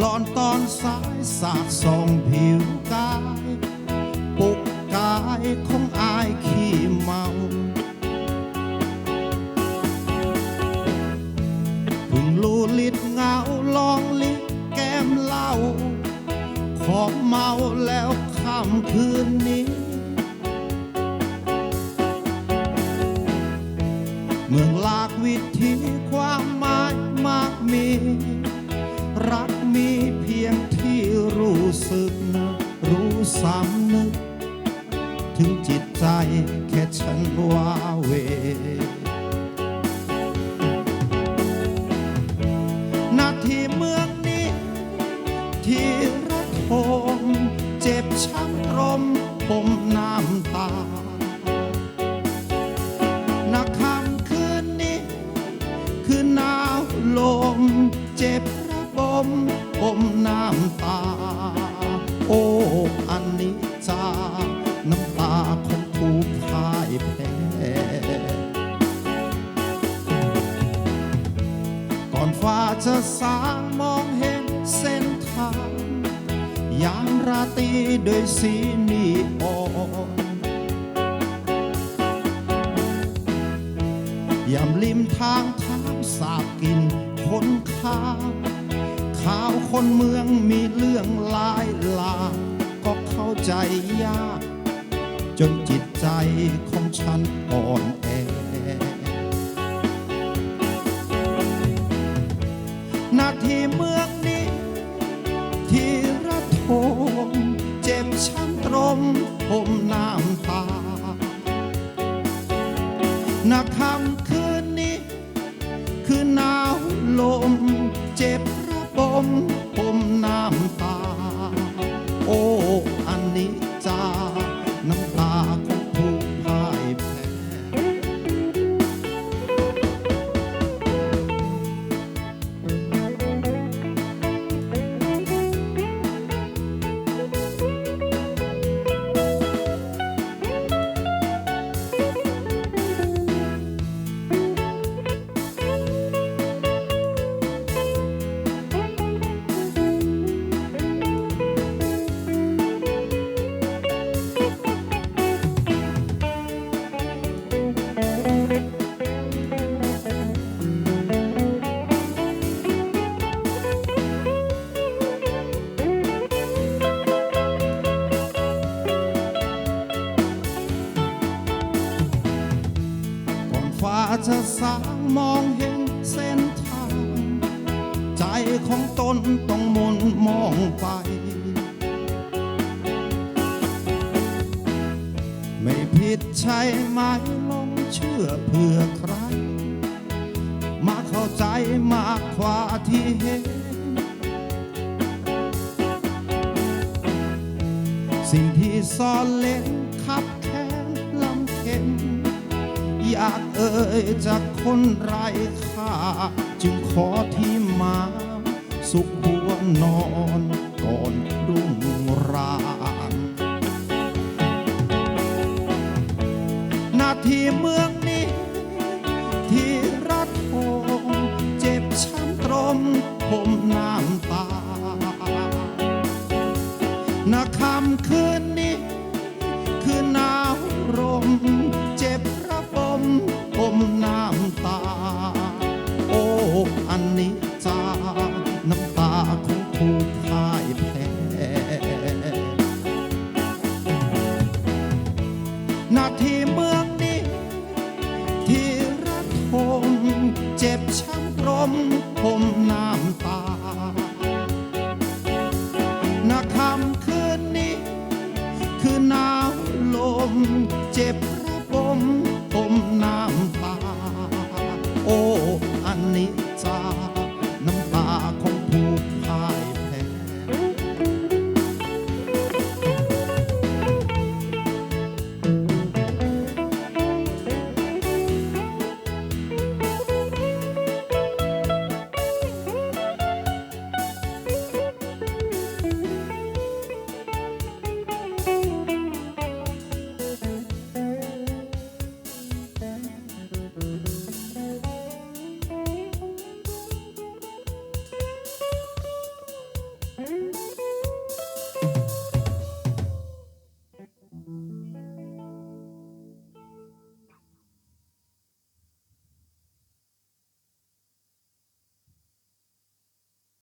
ร้อนตอนสายสาดส่องผิวกายปุกกายของอายขี้เมาเพึ่งลูลิดเงาลองลิดแก้มเหล้าขอเมาแล้วค่ำคืนนี้เมืองลากวิธีความหมายมากมี ค่ฉันว่าทีเมืองนี้ ที่ระทมเจ็บช้ำตรมผมน้ำตานาคำคืนนี้ คือหนาวลม เจ็บระบมผมน้ำตา โอ้อันนี้จาน้ำตาของ ก่าจะสางมองเห็นเส้นทางยามราตรีด้วยสีนีออนยามริมทางทางสาบกินคนข้าวข่าวคนเมืองมีเรื่องหลายหลากก็เข้าใจยาก จนจิตใจของฉันอ่อนแอ นักคำคืนนี้ คือหนาวลม เจ็บระบมาจะสางมองเห็นเส้นทาง ใจของตนต้องมนมองไป ไม่ผิดใช่ไหมลงเชื่อเพื่อใคร มาเข้าใจมากกว่าที่เห็น สิ่งที่ซ่อนเล่นขับแค้นลำเข็น อยากเอ่ยจากคนไร้ค่า จึงขอที่มา สุขหัวนอนก่อนรุ่งรางนาทีเมืองนี้ ที่รัดโมเจ็บช้ำตรมผมน้ำตานาคำคืนำตานาคำคืนนี้ คือหนาวลมเจ็บ